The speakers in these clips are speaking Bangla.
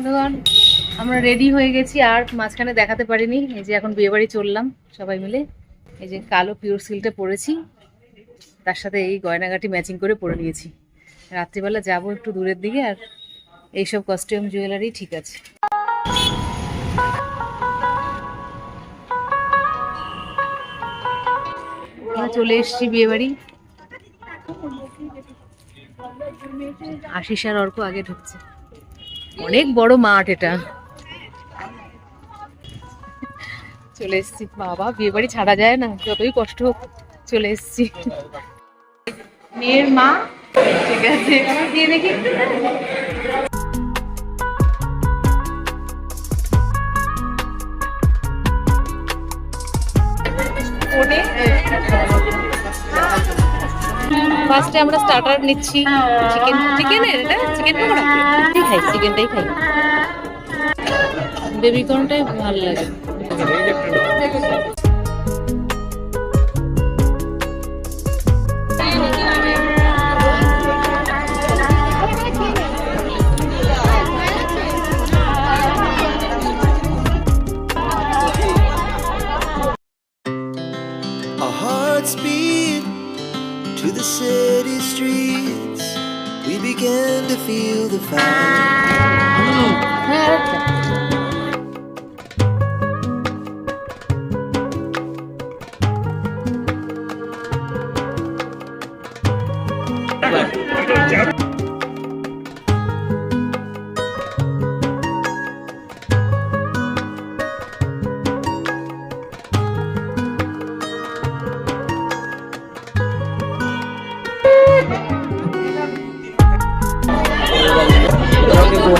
বন্ধুগণ, আমরা রেডি হয়ে গেছি, আর মাঝখানে দেখাতে পারিনি। এই যে এখন বিয়ে বাড়ি চললাম, সবাই মিলে। এই যে কালো পিওর সিলটা পরেছি, তার সাথে এই গয়নাগাটি ম্যাচিং করে পরে নিয়েছি। রাত্রিবেলা যাব একটু দূরের দিকে, আর এইসব কস্টিউম জুয়েলারি ঠিক আছে। চলে এসেছি বিয়ে বাড়ি আশিস আর অর্ক আগে ঢুকছে। অনেক বড় মাঠ এটা। চলে এসেছি। বাবা, বিয়ে বাড়ি ছাড়া যায় না, যতই কষ্ট হোক চলে এসেছি। মেয়ের মা, ঠিক আছে দিয়ে দেখি। ফার্স্টে আমরা স্টার্টার নিচ্ছি। চিকেন চিকেনের এটা? চিকেন পকোড়া? খাই চিকেনটাই খাই বেবি কর্নটাই ভালো লাগে to the city. We began to feel the fire.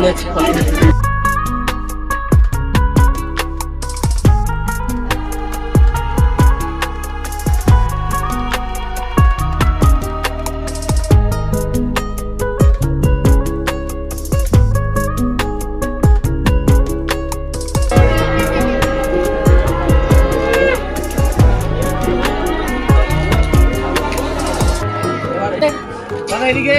দাদা এদিকে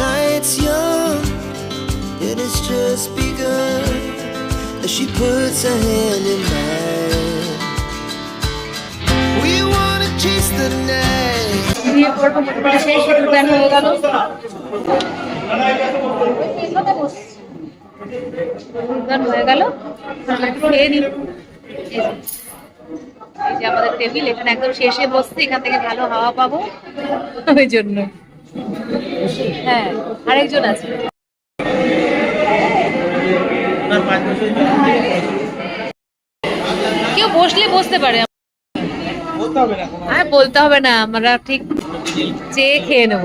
Night's young, it has just begun as she puts her hand in mine. We wanna chase the night. বিয়ে পর্ব মোটামুটি শেষ গান হয়ে গেল গান হয়ে গেল খেয়ে নিই এই যে। আমাদের টেবিল এখানে একদম শেষে বসছি এখান থেকে ভালো হাওয়া পাবো ওই জন্য হ্যাঁ আরেকজন আছে। কেউ বসলে বসতে পারে। আর বলতে হবে না আমরা ঠিক চেয়ে খেয়ে নেব।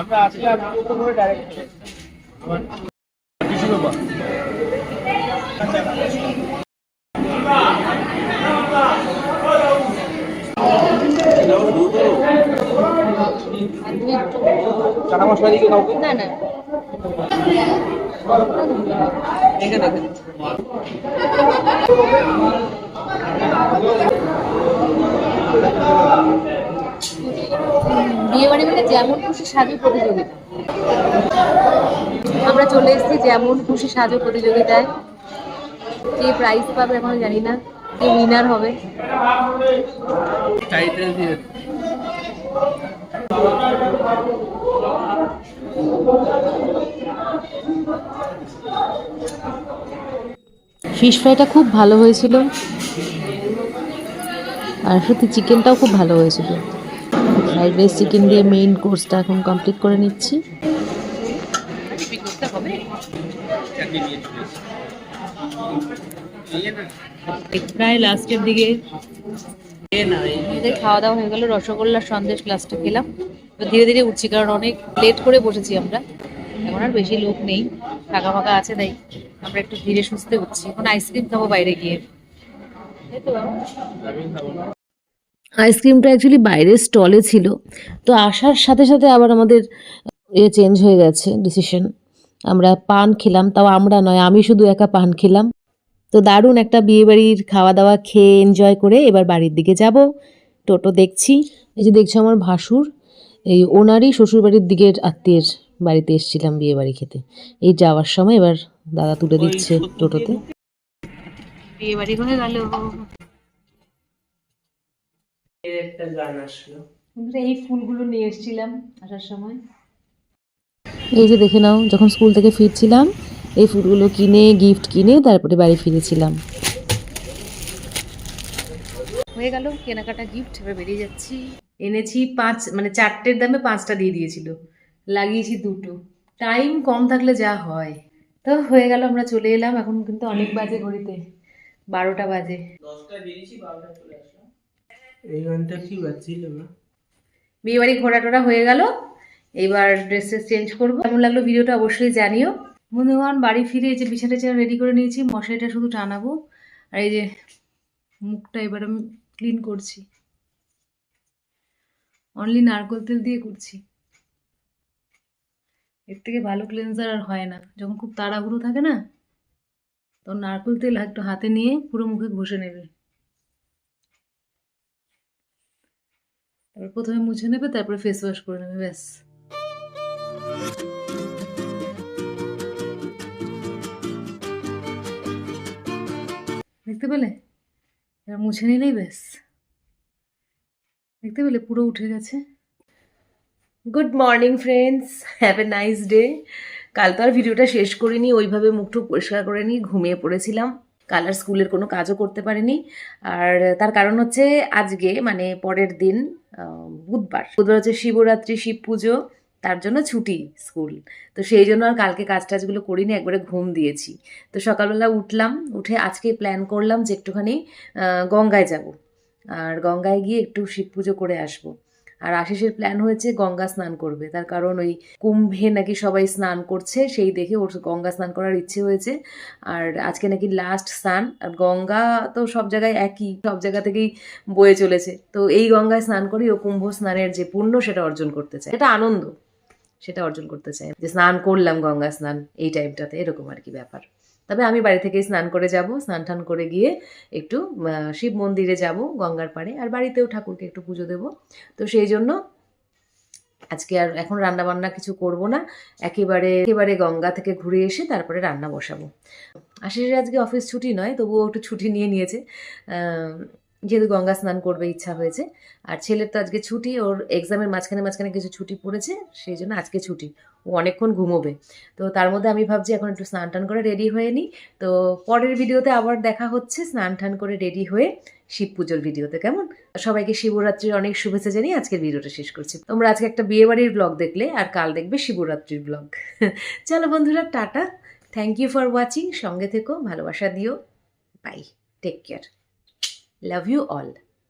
আমরা আসলে তো করে ডাইরেক্ট আমার টিস্যু পেপার চানা মশলা দিকে কাউকে না না বিয়ে বাড়ি মানে যেমন খুশি সাজো প্রতিযোগিতা। আমরা চলে এসেছি যেমন খুশি সাজো প্রতিযোগিতায়। কে প্রাইজ পাবে এখনও জানি না, কে উইনার হবে। চাইতে দিয়ে ফিশ ফ্রাইটা খুব ভালো হয়েছিল আর সত্যি চিকেনটাও খুব ভালো হয়েছিল ফ্রাইড রাইস চিকেন দিয়ে মেইন কোর্সটা এখন কমপ্লিট করে নিচ্ছি। প্রায় লাস্টের দিকে খাওয়া দাওয়া হয়ে গেল রসগোল্লা সন্দেশ লাস্টে খেলাম। ধীরে ধীরে উঠছি কারণ অনেক লেট করে বসেছি আমরা। এখন আর বেশি লোক নেই ফাঁকা ফাঁকা আছে তাই আমরা একটু ধীরে সুস্থে উঠছি। এখন আইসক্রিম খাব বাইরে গিয়ে। আইসক্রিমটা অ্যাকচুয়ালি বাইরের স্টলে ছিল। তো আসার সাথে সাথে আবার আমাদের এ চেঞ্জ হয়ে গেছে ডিসিশন আমরা পান খেলাম তাও আমরা নয় আমি শুধু একা পান খেলাম। তো দারুণ একটা বিয়েবাড়ির খাওয়া দাওয়া খেয়ে এনজয় করে এবার বাড়ির দিকে যাব। টোটো দেখছি। এই যে দেখছ আমার ভাসুর এই ওনারই শ্বশুরবাড়ির দিকের আত্মীয়ের বাড়িতে এসেছিলাম বিয়ে বাড়ি খেতে। এই যাওয়ার সময় এবার দাদা তুলে দিচ্ছে টোটোতে। বিয়ে বাড়ি হয়ে গেল একটা গান আসলো। এই ফুলগুলো নিয়ে এসেছিলাম আসার সময়। এই যে দেখে নাও যখন স্কুল থেকে ফিরছিলাম এই ফুলগুলো কিনে গিফট কিনে তারপরে বাড়ি ফিরেছিলাম। হয়ে গেল কেনাকাটা গিফট এবার বেরিয়ে যাচ্ছি। এনেছি পাঁচ মানে চারটের দামে পাঁচটা দিয়ে দিয়েছিল। লাগিয়েছি দুটো। টাইম কম থাকলে যা হয়। তো হয়ে গেল আমরা চলে এলাম এখন কিন্তু অনেক বাজে ঘড়িতে। বারোটা বাজে। দশটা বেরিয়েছি বারোটা চলে আসলাম। এই গানটা কি বাজছিল না বিয়ে বাড়ি ঘোরা টোরা হয়ে গেল। এবার ড্রেস চেঞ্জ করব। কেমন লাগল ভিডিওটা অবশ্যই জানিও। বন্ধুগণ, বাড়ি ফিরে এই যে বিছানা টিছানা রেডি করে নিয়েছি, মশারিটা শুধু টানাবো। আর এই যে মুখটা এবার আমি ক্লিন করছি। অনলি নারকোল তেল দিয়ে করছি। এর থেকে ভালো ক্লিনজার আর হয় না। যখন খুব তাড়াহুড়ো থাকে না, তখন নারকোল তেল একটু হাতে নিয়ে পুরো মুখে ঘষে নেবে। তারপর প্রথমে মুছে নেবে, তারপরে ফেস ওয়াশ করে নেবে, ব্যাস। দেখতে পেলে? এবার মুছে নিলেই ব্যাস। দেখতে পেলে? পুরো উঠে গেছে। Good morning friends have a nice day কাল তো আর ভিডিওটা শেষ করিনি, ওইভাবে মুখটুক পরিষ্কার করে নিই ঘুমিয়ে পড়েছিলাম। কাল আর স্কুলের কোনো কাজও করতে পারিনি। আর তার কারণ হচ্ছে আজকে মানে পরের দিন বুধবার। বুধবার হচ্ছে শিবরাত্রি, শিব পুজো। তার জন্য ছুটি স্কুল। তো সেই জন্য আর কালকে কাজ টাজগুলো করিনি, একবারে ঘুম দিয়েছি। তো সকালবেলা উঠলাম, উঠে আজকে প্ল্যান করলাম যে একটুখানি গঙ্গায় যাব। আর গঙ্গায় গিয়ে একটু শিব পুজো করে আসব। আর আশিসের প্ল্যান হয়েছে গঙ্গা স্নান করবে। তার কারণ ওই কুম্ভে নাকি সবাই স্নান করছে, সেই দেখে ওর গঙ্গা স্নান করার ইচ্ছে হয়েছে। আর আজকে নাকি লাস্ট স্নান। আর গঙ্গা তো সব জায়গায় একই, সব জায়গা থেকেই বয়ে চলেছে। তো এই গঙ্গায় স্নান করি ও কুম্ভ স্নানের যে পুণ্য সেটা অর্জন করতে চায়। এটা আনন্দ। সেটা অর্জন করতে চাই। যে স্নান করলাম গঙ্গা স্নান, এই টাইমটাতে এরকম আর কি ব্যাপার। তবে আমি বাড়ি থেকেই স্নান করে যাব, স্নান টান করে গিয়ে একটু শিব মন্দিরে যাব গঙ্গার পাড়ে, আর বাড়িতেও ঠাকুরকে একটু পুজো দেব। তো সেই জন্য আজকে আর এখন রান্না বান্না কিছু করব না। একেবারে একেবারে গঙ্গা থেকে ঘুরে এসে তারপরে রান্না বসাবো। আশিসের আজকে অফিস ছুটি নয়, তবুও একটু ছুটি নিয়ে নিয়েছে। যেহেতু গঙ্গা স্নান করবে, ইচ্ছা হয়েছে। আর ছেলের তো আজকে ছুটি, ওর এক্সামের মাঝখানে মাঝখানে কিছু ছুটি পড়েছে, সেই জন্য আজকে ছুটি। ও অনেকক্ষণ ঘুমোবে। তো তার মধ্যে আমি ভাবছি এখন একটু স্নান টান করে রেডি হয়ে নিই। তো পরের ভিডিওতে আবার দেখা হচ্ছে, স্নান টান করে রেডি হয়ে শিব পুজোর ভিডিওতে। কেমন? সবাইকে শিবরাত্রির অনেক শুভেচ্ছা জানিয়ে আজকের ভিডিওটা শেষ করছি। তোমরা আজকে একটা বিয়ে বাড়ির ব্লগ দেখলে, আর কাল দেখবে শিবরাত্রির ব্লগ চলো বন্ধুরা, tata. Thank you for watching সঙ্গে থেকো, ভালোবাসা দিও। Bye take care Love you all.